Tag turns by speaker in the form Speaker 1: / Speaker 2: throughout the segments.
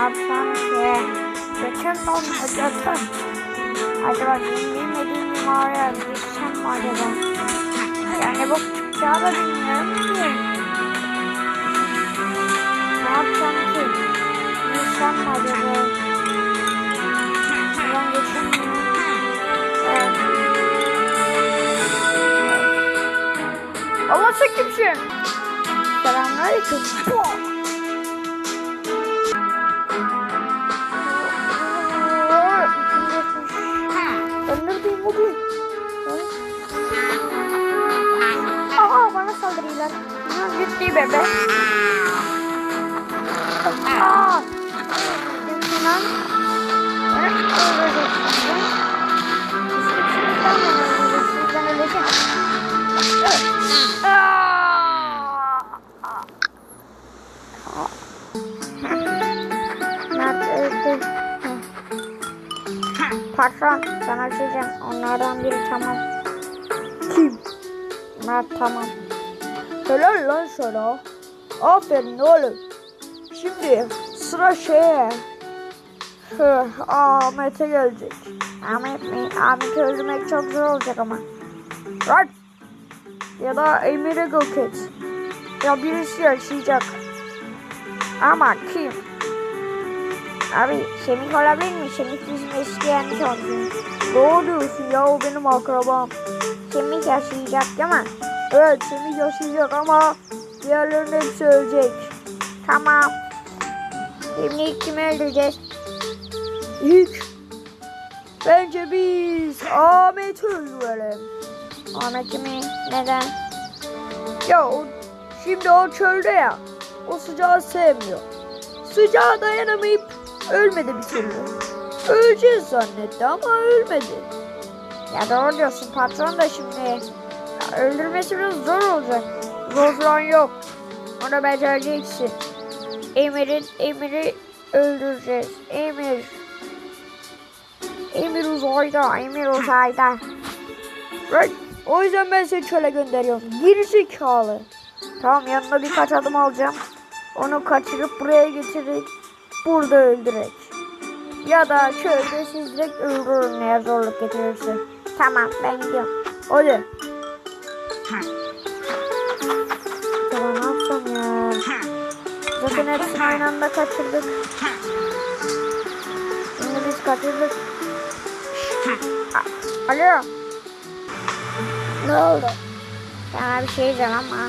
Speaker 1: yapsam ki? Bütün donmayacaksın. Acaba benim bilmediğim bir mağaraya mi acaba? Yani bu çıkacağı da bilmiyorum ki. Ne yapsam ki? Gitsem mi acaba? Buradan geçemiyorum. Evet. Allah sen kimsin? Selamünaleyküm. Patron sana şey diyeceğim. Onlardan biri tamam. Kim? Mert tamam. Helal lan sana. Aferin oğlum. Şimdi sıra şeye. Ahmet'e gelecek. Ahmet mi? Ahmet'i öldürmek çok zor olacak ama. Right. Ya da Emir'e yok et. Ya birisi yaşayacak. Ama kim? Abi Semih olabilir mi? Semih bizim eski yenmiş oldu. Doğru ya o benim akrabam. Semih yaşayacak değil mi? Evet Semih yaşayacak ama diğerlerinin hepsi ölecek. Tamam. Şimdi kimi öldüreceğiz? İlk. Bence biz Ahmet'i öldürelim. Ahmet'i mi? Neden? Ya o, şimdi o çölde ya. O sıcağı sevmiyor. Sıcağa dayanamayıp ölmedi bir türlü. Öleceğiz zannetti ama ölmedi. Ya doğru diyorsun patron da şimdi ya öldürmesi biraz zor olacak. Zor falan yok. Onu becereceksin. Emir'in Emir'i öldüreceğiz. Emir. Emir uzayda. Emir uzayda. Right. O yüzden ben seni çöle gönderiyorum. Gerizekalı. Tamam yanına birkaç adım alacağım. Onu kaçırıp buraya getirerek burada öldürek. Ya da çölde siz direkt öldürün eğer zorluk getirirse. Tamam ben gidiyorum. Hadi. Tamam ne yapsam ya. Zaten hepsini aynı anda kaçırdık. Şimdi biz kaçırdık. Alo. Ne oldu? Sana bir şey diyeceğim ama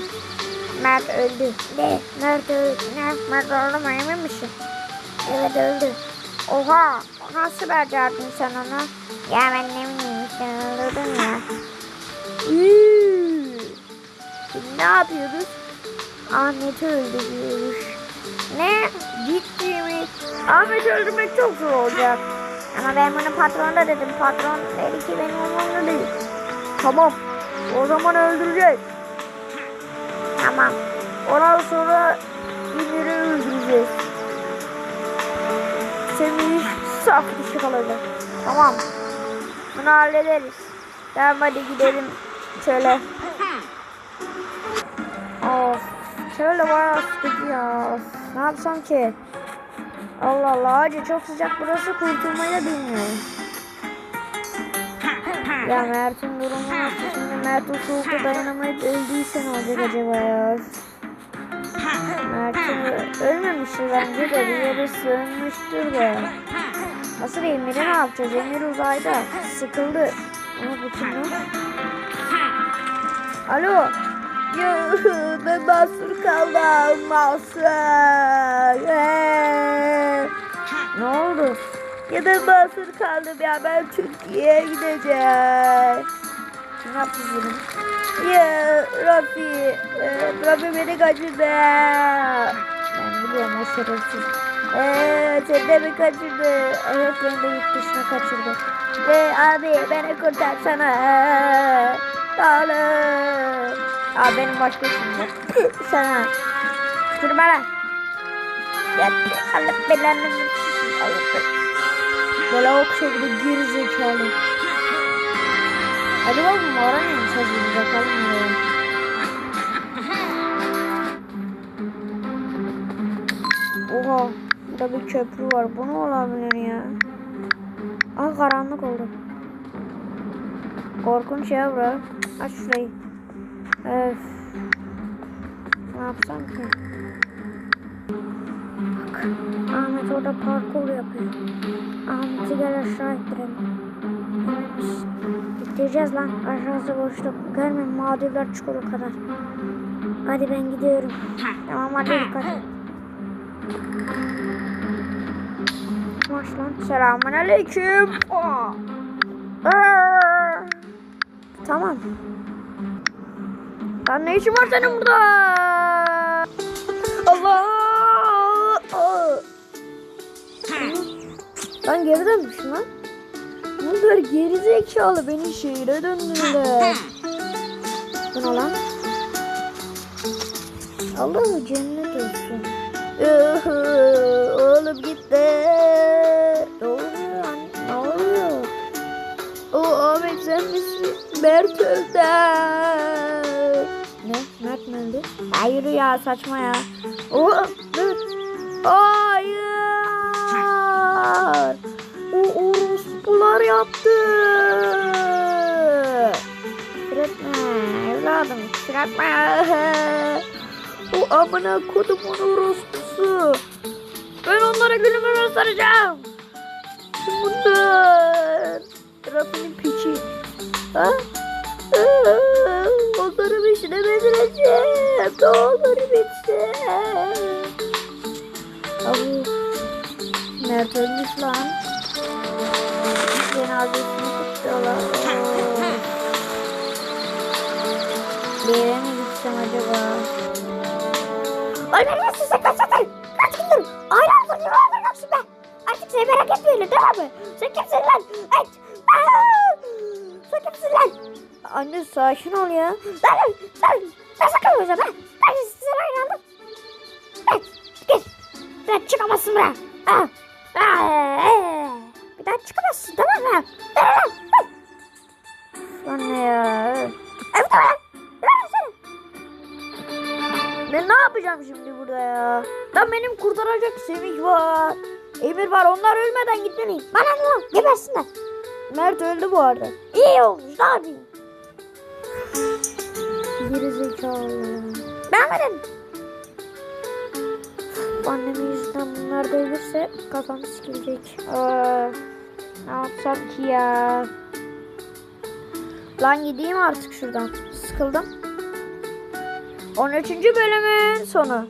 Speaker 1: Mert öldü. Ne? Mert öldü. Ne? Mert öldü mü emin misin? Evet öldü. Oha! Nasıl becerdin sen onu? Ya ben ne bileyim sen öldürdün ya. Üüüü. Şimdi ne yapıyoruz? Ahmet'i öldürüyoruz. Ne? Ciddi mi? Ahmet'i öldürmek çok zor olacak. Ama ben bunu patrona dedim. Patron dedi ki benim umurumda değil. Tamam. O zaman öldürecek. Tamam. Ondan sonra Emir'i öldüreceğiz. Semih saf dışı kalacak. Tamam. Bunu hallederiz. Tamam hadi gidelim şöyle. Of. Şöyle bayağı sıkıcı ya. Ne yapsam ki? Allah Allah. Hacı çok sıcak burası kurtulmayı da bilmiyorum. Ya Mert'in durumu nasıl? Şimdi Mert o soğukta dayanamayıp öldüyse ne olacak acaba ya? Mert'in ölmemiştir bence de bir yere sığınmıştır da. Nasıl Emir'i ne yapacağız? Emir uzayda. Sıkıldı. Ama lan? Alo. Ya ben mahsur kaldım. Mahsur. Oldu? Ya da mahsur kaldım ya ben Türkiye'ye gideceğim. Ne bunu? Ya Rafi, e, Rafi beni kaçırdı. Ben biliyorum o şerefsiz. Eee seni de mi kaçırdı? Evet beni de yurt dışına kaçırdı. Ve abi beni kurtarsana. Oğlum. Abi benim başka işim yok. Sana. Dur bana. Ya Allah belanı. Allah belanı. Böyle ok şekilde geri zekalı. Acaba bu mağara neymiş hadi bakalım ya. Oha. Burada bir köprü var. Bu ne olabilir ya? Aa karanlık oldu. Korkunç ya bura. Aç şurayı. Öf. Ne yapsam ki? Bak. Orada parkur yapıyor. Ahmet'i gel aşağı ittirelim. Evet. İttireceğiz lan. Aşağısı boşluk. Görmeyin mağdurlar çukuru kadar. Hadi ben gidiyorum. Tamam hadi dikkat. Maç lan. Selamun aleyküm. Tamam. Lan ne işin var senin burada? Lan geri dönmüşüm lan. Bunlar geri zekalı beni şehire döndürdüler. Bu ne lan? Allah'ım cennet olsun. Oğlum gitti. Ne oluyor lan? Ne oluyor? O Ahmet sen misin? Mert öldü. Ne? Mert mi öldü? Hayır ya saçma ya. O dur. Hayır. Orospular yaptı. Küretme evladım küretme. O amına kodumun orospusu. Ben onlara gülümü göstereceğim. Bunlar? Rabbinin piçi. Ha? Onları işine bedireceğim. Ne olur bitsin. Mert ölmüş lan. Cenazesini kutluyorlar. Bir yere mi gitsem acaba? Nasıl sen kaç zaten? Kaç gündür? Aylardır yıllardır yoksun be. Artık seni merak etmiyorum değil mi? Sen kimsin lan? Aa! Sen kimsin lan? Anne sakin ol ya. Lan lan lan. Ben sakın o zaman. Ben size. Lan gel. Sen çıkamazsın buraya. Aa. Aa. Daha çıkamazsın tamam mı? Anne ya. Evet tamam. Ben ne yapacağım şimdi burada ya? Lan benim kurtaracak Semih var. Emir var. Onlar ölmeden gitmeliyim. Bana ne lan? Gebersinler. Mert öldü bu arada. İyi olmuş. Ne yapayım? Geri zekalı. Beğenmedim. Annemin yüzünden bunlar da ölürse kafam sikilecek. Aa, ne yapsam ki ya? Lan gideyim artık şuradan. Sıkıldım. 13. bölümün sonu.